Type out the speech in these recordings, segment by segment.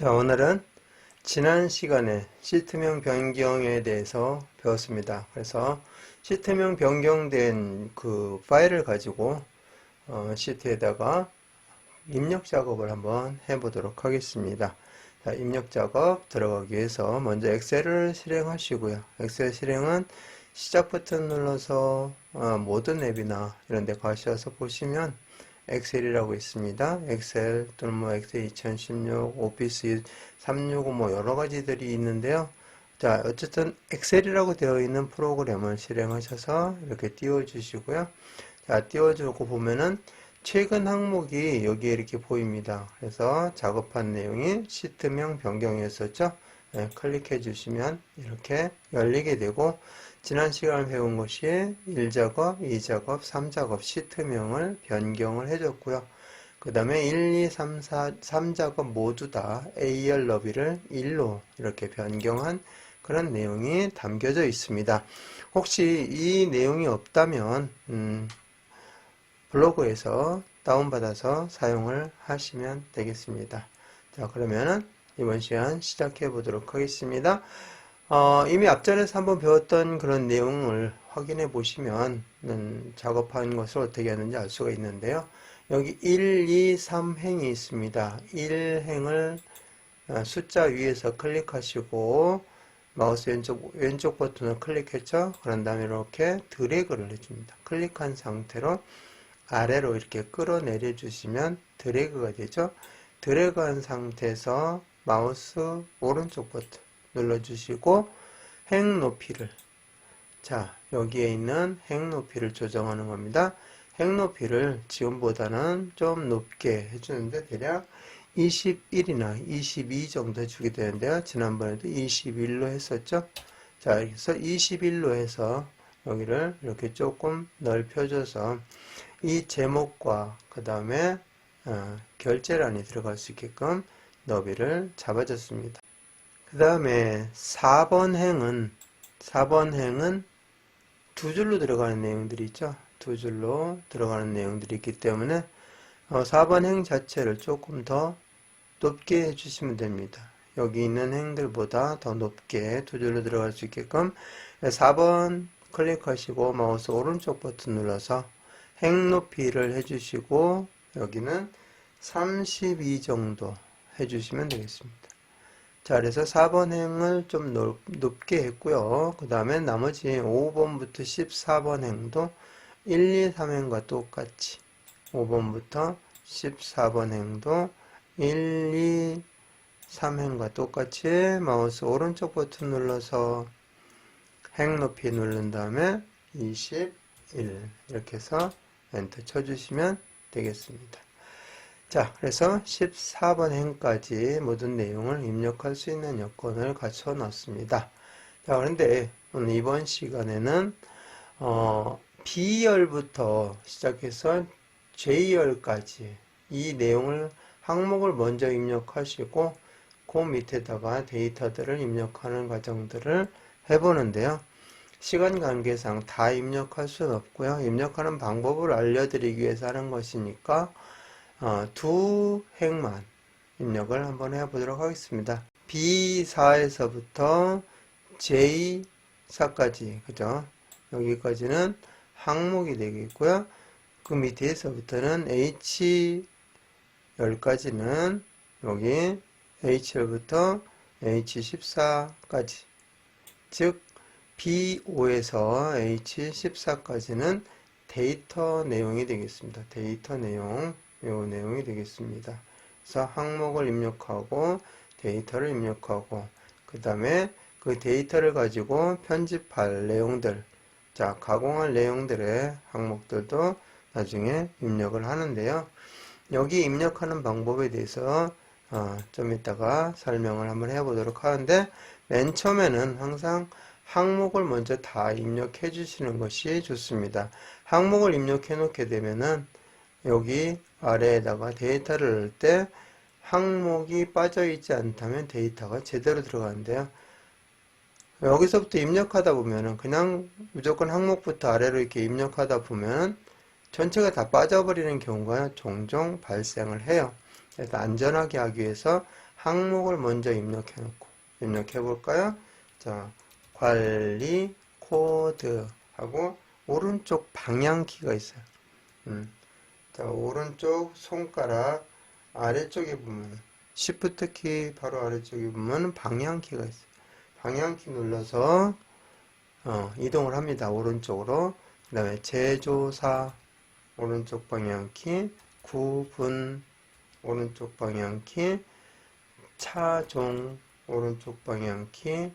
자, 오늘은 지난 시간에 시트명 변경에 대해서 배웠습니다. 그래서 시트명 변경된 그 파일을 가지고 어, 시트에다가 입력 작업을 한번 해보도록 하겠습니다. 자, 입력 작업 들어가기 위해서 먼저 엑셀을 실행하시고요. 엑셀 실행은 시작 버튼 눌러서 어, 모든 앱이나 이런 데 가셔서 보시면 엑셀이라고 있습니다. 엑셀 또는 뭐 엑셀 2016, 오피스 365 뭐 여러 가지들이 있는데요. 자, 어쨌든 엑셀이라고 되어 있는 프로그램을 실행하셔서 이렇게 띄워 주시고요. 자, 띄워 주고 보면은 최근 항목이 여기에 이렇게 보입니다. 그래서 작업한 내용이 시트명 변경이었었죠. 네, 클릭해 주시면 이렇게 열리게 되고 지난 시간에 배운 것이 1작업, 2작업, 3작업 시트명을 변경을 해줬고요. 그 다음에 1, 2, 3, 4, 3작업 모두 다 AR 너비를 1로 이렇게 변경한 그런 내용이 담겨져 있습니다. 혹시 이 내용이 없다면 음, 블로그에서 다운받아서 사용을 하시면 되겠습니다. 자 그러면은 이번 시간 시작해 보도록 하겠습니다. 어, 이미 앞전에서 한번 배웠던 그런 내용을 확인해 보시면 음, 작업한 것을 어떻게 하는지 알 수가 있는데요. 여기 1, 2, 3행이 있습니다. 1행을 어, 숫자 위에서 클릭하시고 마우스 왼쪽, 왼쪽 버튼을 클릭했죠. 그런 다음에 이렇게 드래그를 해줍니다. 클릭한 상태로 아래로 이렇게 끌어내려 주시면 드래그가 되죠. 드래그한 상태에서 마우스 오른쪽 버튼 눌러주시고 행 높이를 자 여기에 있는 행 높이를 조정하는 겁니다. 행 높이를 지금보다는 좀 높게 해주는데 대략 21이나 22 정도 주게 되는데요. 지난번에도 21로 했었죠. 자 그래서 21로 해서 여기를 이렇게 조금 넓혀줘서 이 제목과 그 다음에 어, 결제란이 들어갈 수 있게끔 너비를 잡아줬습니다. 그 다음에 4번 행은 4번 행은 두 줄로 들어가는 내용들이 있죠. 두 줄로 들어가는 내용들이 있기 때문에 어, 4번 행 자체를 조금 더 높게 해주시면 됩니다. 여기 있는 행들보다 더 높게 두 줄로 들어갈 수 있게끔 4번 클릭하시고 마우스 오른쪽 버튼 눌러서 행 높이를 해주시고 여기는 32 정도 해주시면 되겠습니다. 자, 그래서 4번 행을 좀 높 게 했고요. 그 다음에 나머지 5번부터 14번 행도 1, 2, 3행과 똑같이 5번부터 14번 행도 1, 2, 3행과 똑같이 마우스 오른쪽 버튼 눌러서 행 높이 누른 다음에 21 이렇게 해서 엔터 쳐주시면 되겠습니다. 자, 그래서 14번 행까지 모든 내용을 입력할 수 있는 여건을 갖춰 놨습니다. 자, 그런데 오늘 이번 시간에는 어, B열부터 시작해서 J열까지 이 내용을 항목을 먼저 입력하시고 그 밑에다가 데이터들을 입력하는 과정들을 해보는데요. 시간 관계상 다 입력할 수는 없고요. 입력하는 방법을 알려드리기 위해서 하는 것이니까 어, 두 행만 입력을 한번 해보도록 하겠습니다. B4에서부터 J4까지 그죠? 여기까지는 항목이 되겠고요. 그 밑에서부터는 H10까지는 여기 H열부터 H14까지 즉 B5에서 H14까지는 데이터 내용이 되겠습니다. 데이터 내용 이 내용이 되겠습니다. 그래서 항목을 입력하고 데이터를 입력하고 그 다음에 그 데이터를 가지고 편집할 내용들 자 가공할 내용들의 항목들도 나중에 입력을 하는데요. 여기 입력하는 방법에 대해서 어, 좀 이따가 설명을 한번 해보도록 하는데 맨 처음에는 항상 항목을 먼저 다 입력해 주시는 것이 좋습니다. 항목을 입력해 놓게 되면은 여기 아래에다가 데이터를 넣을 때 항목이 빠져 있지 않다면 데이터가 제대로 들어가는데요. 여기서부터 입력하다 보면은 그냥 무조건 항목부터 아래로 이렇게 입력하다 보면 전체가 다 빠져버리는 경우가 종종 발생을 해요. 그래서 안전하게 하기 위해서 항목을 먼저 입력해 놓고 입력해 볼까요? 자, 관리 코드 하고 오른쪽 방향키가 있어요. 음. 자, 오른쪽 손가락 아래쪽에 보면 Shift 키 바로 아래쪽에 보면 방향 키가 있어요. 방향 키 눌러서 어, 이동을 합니다. 오른쪽으로. 그 다음에 제조사 오른쪽 방향 키 구분 오른쪽 방향 키 차종 오른쪽 방향 키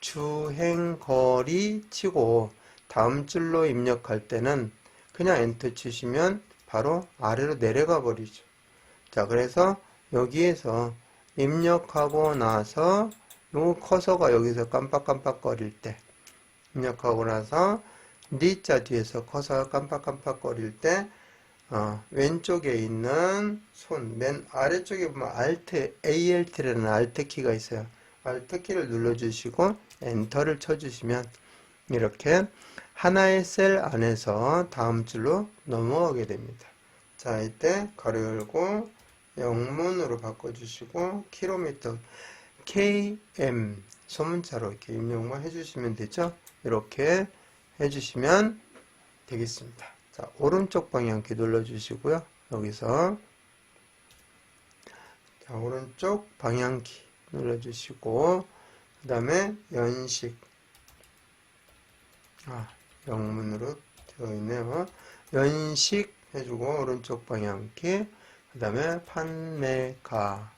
주행 거리 치고 다음 줄로 입력할 때는 그냥 엔터 치시면 바로 아래로 내려가 버리죠. 자, 그래서 여기에서 입력하고 나서 요 커서가 여기서 깜빡깜빡거릴 때 입력하고 나서 니자 뒤에서 커서가 깜빡깜빡거릴 때 어, 왼쪽에 있는 손 맨 아래쪽에 보면 Alt, ALT라는 Alt 키가 있어요. Alt 키를 눌러주시고 엔터를 쳐주시면 이렇게 하나의 셀 안에서 다음 줄로 넘어가게 됩니다. 자, 이때 가로 열고 영문으로 바꿔주시고 킬로미터 KM 소문자로 이렇게 입력만 해주시면 되죠. 이렇게 해주시면 되겠습니다. 자, 오른쪽 방향키 눌러주시고요. 여기서 자, 오른쪽 방향키 눌러주시고 그 다음에 연식 아, 영문으로 되어 있네요. 연식 해주고 오른쪽 방향키 그 다음에 판매가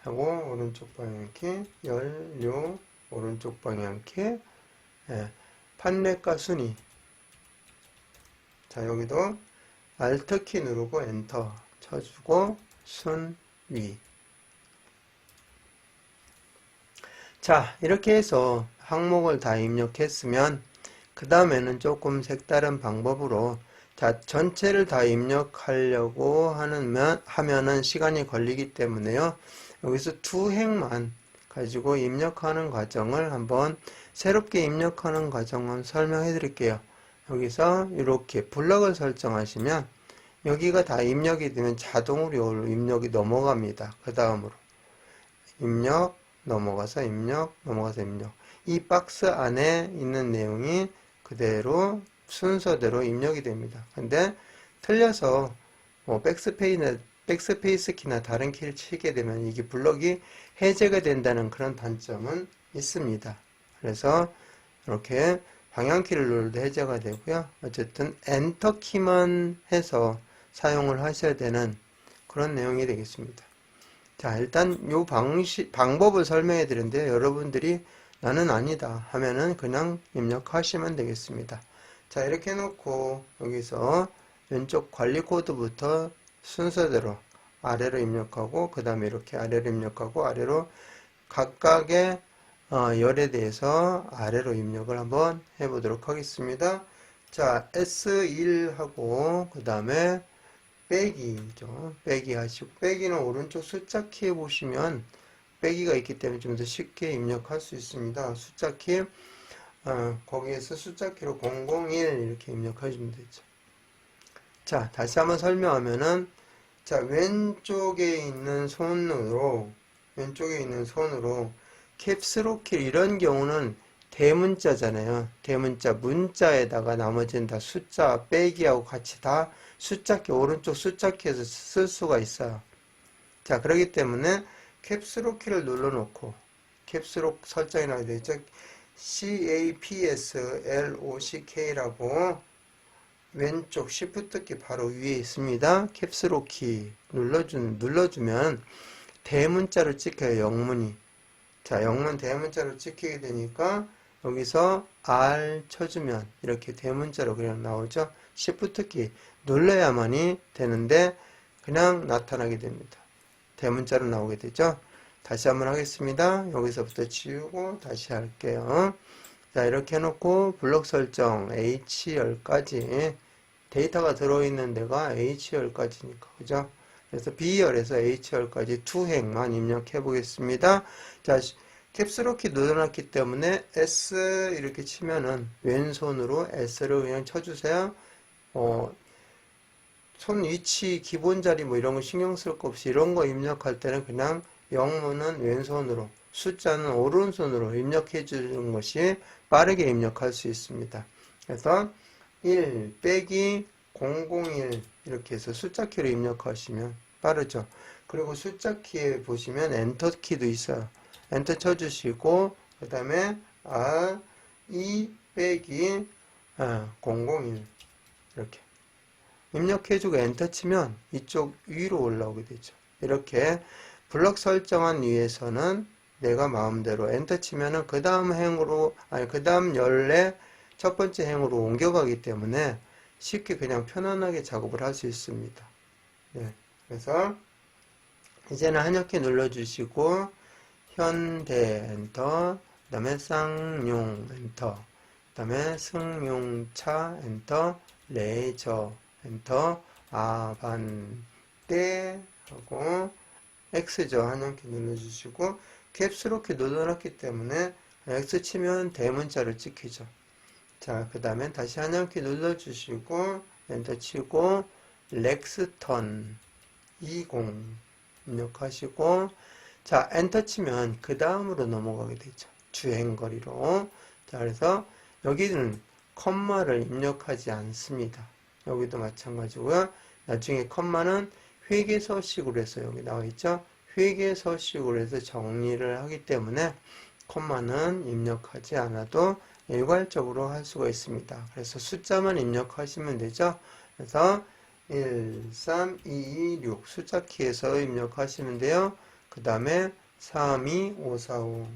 하고 오른쪽 방향키 연료 오른쪽 방향키 예, 판매가 순위 자 여기도 Alt키 누르고 엔터 쳐주고 순위 자 이렇게 해서 항목을 다 입력했으면 그 다음에는 조금 색다른 방법으로 자 전체를 다 입력하려고 하는 하면은 시간이 걸리기 때문에요. 여기서 두 행만 가지고 입력하는 과정을 한번 새롭게 입력하는 과정을 설명해 드릴게요. 여기서 이렇게 블럭을 설정하시면 여기가 다 입력이 되면 자동으로 입력이 넘어갑니다. 그 다음으로. 입력 넘어가서 입력 넘어가서 입력. 이 박스 안에 있는 내용이 그대로 순서대로 입력이 됩니다. 근데 틀려서 뭐 백스페이스나, 백스페이스 키나 다른 키를 치게 되면 이게 블럭이 해제가 된다는 그런 단점은 있습니다. 그래서 이렇게 방향키를 눌러도 해제가 되고요. 어쨌든 엔터 키만 해서 사용을 하셔야 되는 그런 내용이 되겠습니다. 자, 일단 요 방식, 방법을 설명해 드렸는데 여러분들이 나는 아니다 하면은 그냥 입력하시면 되겠습니다. 자, 이렇게 해놓고 여기서 왼쪽 관리 코드부터 순서대로 아래로 입력하고 그 다음에 이렇게 아래로 입력하고 아래로 각각의 어, 열에 대해서 아래로 입력을 한번 해보도록 하겠습니다. 자, S1하고 그 다음에 빼기죠. 빼기 하시고 빼기는 오른쪽 숫자 키에 보시면 빼기가 있기 때문에 좀 더 쉽게 입력할 수 있습니다. 숫자 키 어, 거기에서 숫자 키로 001 이렇게 입력하시면 되죠. 자, 다시 한번 설명하면은 자, 왼쪽에 있는 손으로 왼쪽에 있는 손으로 캡스로키 이런 경우는 대문자잖아요. 대문자 문자에다가 나머지는 다 숫자 빼기하고 같이 다 숫자키 오른쪽 숫자키에서 쓸 수가 있어요. 자 그렇기 때문에 캡스록 키를 눌러놓고 캡스록 설정이 나게 되죠. CAPSLOCK라고 왼쪽 Shift 키 바로 위에 있습니다. 캡스록 키 눌러주, 눌러주면 대문자로 찍혀요. 영문이. 자, 영문 대문자로 찍히게 되니까 여기서 R 쳐주면 이렇게 대문자로 그냥 나오죠. Shift 키 눌러야만이 되는데 그냥 나타나게 됩니다. 대문자로 나오게 되죠. 다시 한번 하겠습니다. 여기서부터 지우고 다시 할게요. 자 이렇게 해놓고 블록 설정 H열까지 데이터가 들어있는 데가 H열까지니까 그죠? 그래서 B열에서 H열까지 투행만 입력해 보겠습니다. 자 캡스로키 눌러놨기 때문에 S 이렇게 치면은 왼손으로 S를 그냥 쳐주세요. 어, 손 위치, 기본 자리 뭐 이런 거 신경 쓸 거 없이 이런 거 입력할 때는 그냥 영문은 왼손으로, 숫자는 오른손으로 입력해 주는 것이 빠르게 입력할 수 있습니다. 그래서 1 빼기 001 이렇게 해서 숫자 키로 입력하시면 빠르죠. 그리고 숫자 키에 보시면 엔터 키도 있어요. 엔터 쳐주시고 그 다음에 R 2 빼기 아, 001 이렇게 입력해주고 엔터 치면 이쪽 위로 올라오게 되죠. 이렇게 블럭 설정한 위에서는 내가 마음대로 엔터 치면은 그 다음 행으로 아니 그 다음 열에 첫 번째 행으로 옮겨가기 때문에 쉽게 그냥 편안하게 작업을 할 수 있습니다. 네, 그래서 이제는 한역키 눌러주시고 현대 엔터 그 다음에 쌍용 엔터 그 다음에 승용차 엔터 레이저 엔터 아반떼 하고 X죠. 한영키 눌러주시고 캡스로키 눌러놨기 때문에 X 치면 대문자를 찍히죠. 자 그 다음에 다시 한영키 눌러주시고 엔터 치고 렉스턴 20 입력하시고 자 엔터 치면 그 다음으로 넘어가게 되죠. 주행거리로. 자 그래서 여기는 컴마를 입력하지 않습니다 여기도 마찬가지고요. 나중에 컴마는 회계서식으로 해서 여기 나와 있죠. 회계서식으로 해서 정리를 하기 때문에 컴마는 입력하지 않아도 일괄적으로 할 수가 있습니다. 그래서 숫자만 입력하시면 되죠. 그래서 1, 3, 2, 2, 6 숫자 키에서 입력하시면 돼요. 그 다음에 3, 2, 5, 4, 5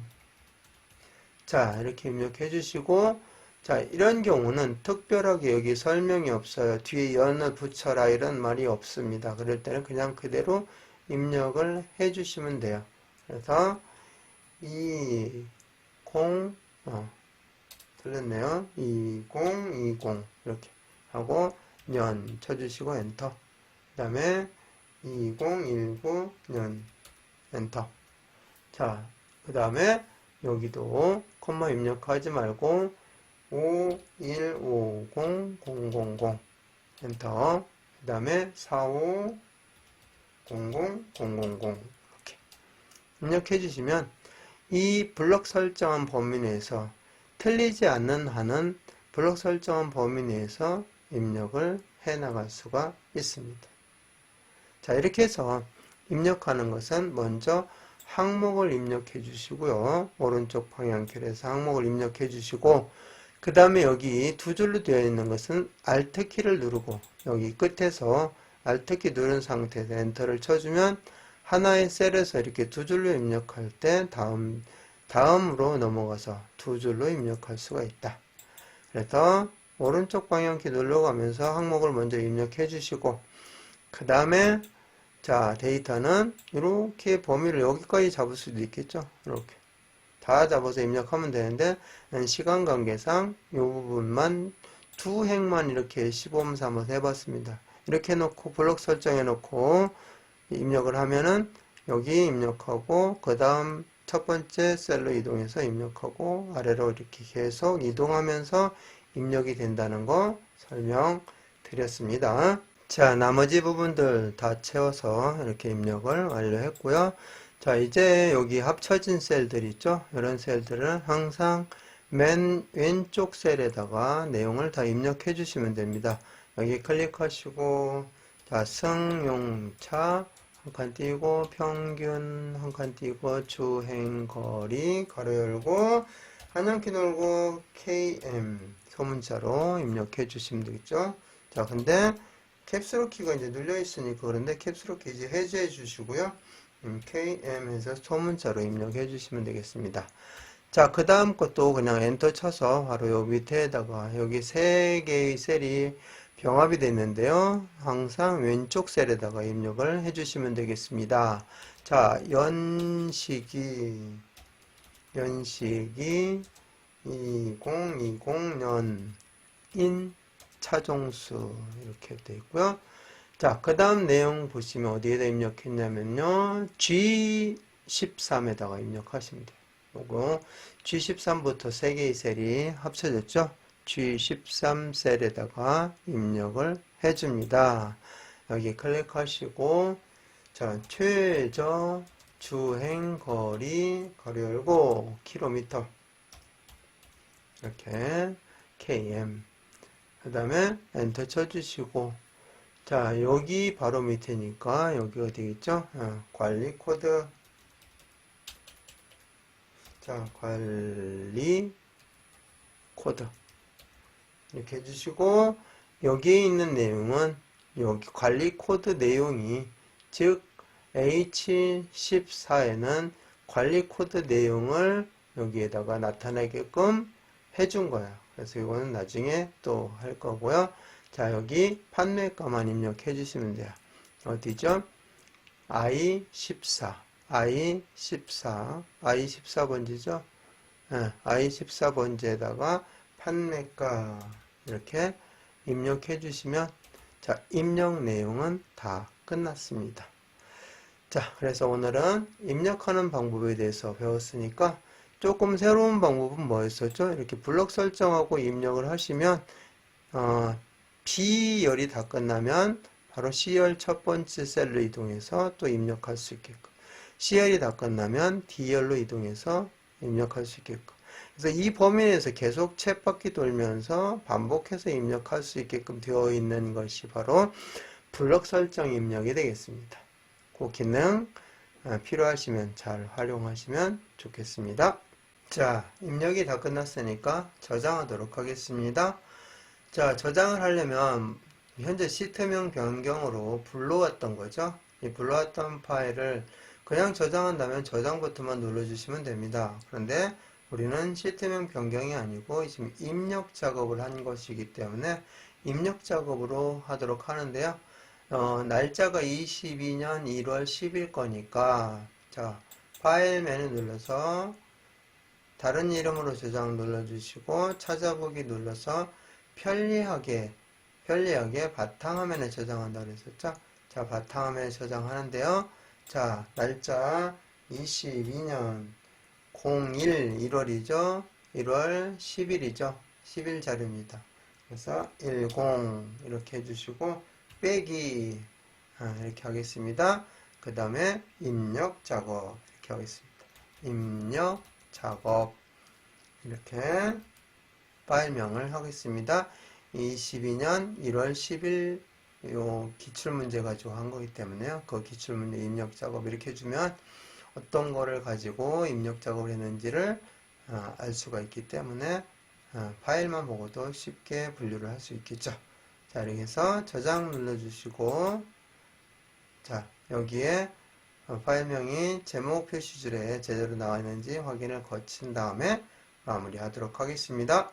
자, 이렇게 입력해 주시고, 자, 이런 경우는 특별하게 여기 설명이 없어요. 뒤에 연을 붙여라 이런 말이 없습니다. 그럴 때는 그냥 그대로 입력을 해 주시면 돼요. 그래서 2, 0, 어, 틀렸네요. 20, 20 이렇게 하고 년 쳐주시고 엔터. 그 다음에 2019년 엔터. 자, 그 다음에 여기도 콤마 입력하지 말고 5150000 엔터 그 다음에 4500000 이렇게 입력해 주시면 이 블럭 설정한 범위 내에서 틀리지 않는 한은 블럭 설정한 범위 내에서 입력을 해 나갈 수가 있습니다. 자 이렇게 해서 입력하는 것은 먼저 항목을 입력해 주시고요. 오른쪽 방향키에서 항목을 입력해 주시고 그 다음에 여기 두 줄로 되어 있는 것은 Alt 키를 누르고 여기 끝에서 Alt 키 누른 상태에서 엔터를 쳐주면 하나의 셀에서 이렇게 두 줄로 입력할 때 다음 다음으로 넘어가서 두 줄로 입력할 수가 있다. 그래서 오른쪽 방향키 눌러가면서 항목을 먼저 입력해 주시고 그 다음에 자, 데이터는 이렇게 범위를 여기까지 잡을 수도 있겠죠. 이렇게. 다 잡아서 입력하면 되는데, 시간 관계상 이 부분만 두 행만 이렇게 시범 삼아서 해봤습니다. 이렇게 해놓고 블록 설정해 놓고 입력을 하면은 여기 입력하고 그 다음 첫 번째 셀로 이동해서 입력하고 아래로 이렇게 계속 이동하면서 입력이 된다는 거 설명드렸습니다. 자, 나머지 부분들 다 채워서 이렇게 입력을 완료했고요. 자, 이제 여기 합쳐진 셀들 있죠? 이런 셀들은 항상 맨 왼쪽 셀에다가 내용을 다 입력해 주시면 됩니다. 여기 클릭하시고, 자, 승용차 한 칸 띄고, 평균 한 칸 띄고, 주행거리, 가로 열고, 한양키 놀고, KM 소문자로 입력해 주시면 되겠죠? 자, 근데 캡슐 키가 이제 눌려 있으니까 그런데 캡슐 키 이제 해제해 주시고요. 음, KM에서 소문자로 입력해 주시면 되겠습니다. 자, 그 다음 것도 그냥 엔터 쳐서 바로 요 밑에다가 여기 세 개의 셀이 병합이 되어 있는데요. 항상 왼쪽 셀에다가 입력을 해 주시면 되겠습니다. 자, 연식이, 연식이 2020년인 차종수 이렇게 되어 있고요. 자, 그 다음 내용 보시면 어디에다 입력했냐면요. G13에다가 입력하시면 돼요. 요거 G13부터 3개의 셀이 합쳐졌죠. G13 셀에다가 입력을 해줍니다. 여기 클릭하시고 자 최저 주행 거리 거리 열고 킬로미터 이렇게 km 그 다음에 엔터 쳐주시고 자 여기 바로 밑에니까 여기가 되겠죠 어, 관리 코드 자 관리 코드 이렇게 해주시고 여기에 있는 내용은 여기 관리 코드 내용이 즉 H14에는 관리 코드 내용을 여기에다가 나타내게끔 해준 거예요. 그래서 이거는 나중에 또 할 거고요. 자, 여기 판매가만 입력해 주시면 돼요. 어디죠? I14, I14, I14번지죠? 네, I14번지에다가 판매가 이렇게 입력해 주시면 자, 입력 내용은 다 끝났습니다. 자, 그래서 오늘은 입력하는 방법에 대해서 배웠으니까 조금 새로운 방법은 뭐였었죠? 이렇게 블록 설정하고 입력을 하시면 어, B열이 다 끝나면 바로 C열 첫 번째 셀로 이동해서 또 입력할 수 있게끔 C열이 다 끝나면 D열로 이동해서 입력할 수 있게끔 그래서 이 범위 내에서 계속 쳇바퀴 돌면서 반복해서 입력할 수 있게끔 되어 있는 것이 바로 블록 설정 입력이 되겠습니다. 그 기능 어, 필요하시면 잘 활용하시면 좋겠습니다. 자, 입력이 다 끝났으니까 저장하도록 하겠습니다. 자, 저장을 하려면 현재 시스템명 변경으로 불러왔던 거죠. 이 불러왔던 파일을 그냥 저장한다면 저장 버튼만 눌러주시면 됩니다. 그런데 우리는 시스템명 변경이 아니고 지금 입력 작업을 한 것이기 때문에 입력 작업으로 하도록 하는데요. 어, 날짜가 22년 1월 10일 거니까 자 파일 메뉴 눌러서 다른 이름으로 저장 눌러주시고 찾아보기 눌러서 편리하게 편리하게 바탕화면에 저장한다 그랬었죠? 자 바탕화면에 저장하는데요. 자 날짜 22년 01 1월이죠? 1월 10일이죠? 10일 자료입니다. 그래서 10 이렇게 해주시고 빼기 아, 이렇게 하겠습니다. 그 다음에 입력 작업 이렇게 하겠습니다. 입력 작업. 이렇게 파일명을 하겠습니다. 22년 1월 10일 요 기출문제 가지고 한 거기 때문에요. 그 기출문제 입력 작업 이렇게 해주면 어떤 거를 가지고 입력 작업을 했는지를 아, 알 수가 있기 때문에 아, 파일만 보고도 쉽게 분류를 할 수 있겠죠. 자, 이렇게 해서 저장 눌러주시고, 자, 여기에 어, 파일명이 제목 표시줄에 제대로 나와 있는지 확인을 거친 다음에 마무리하도록 하겠습니다.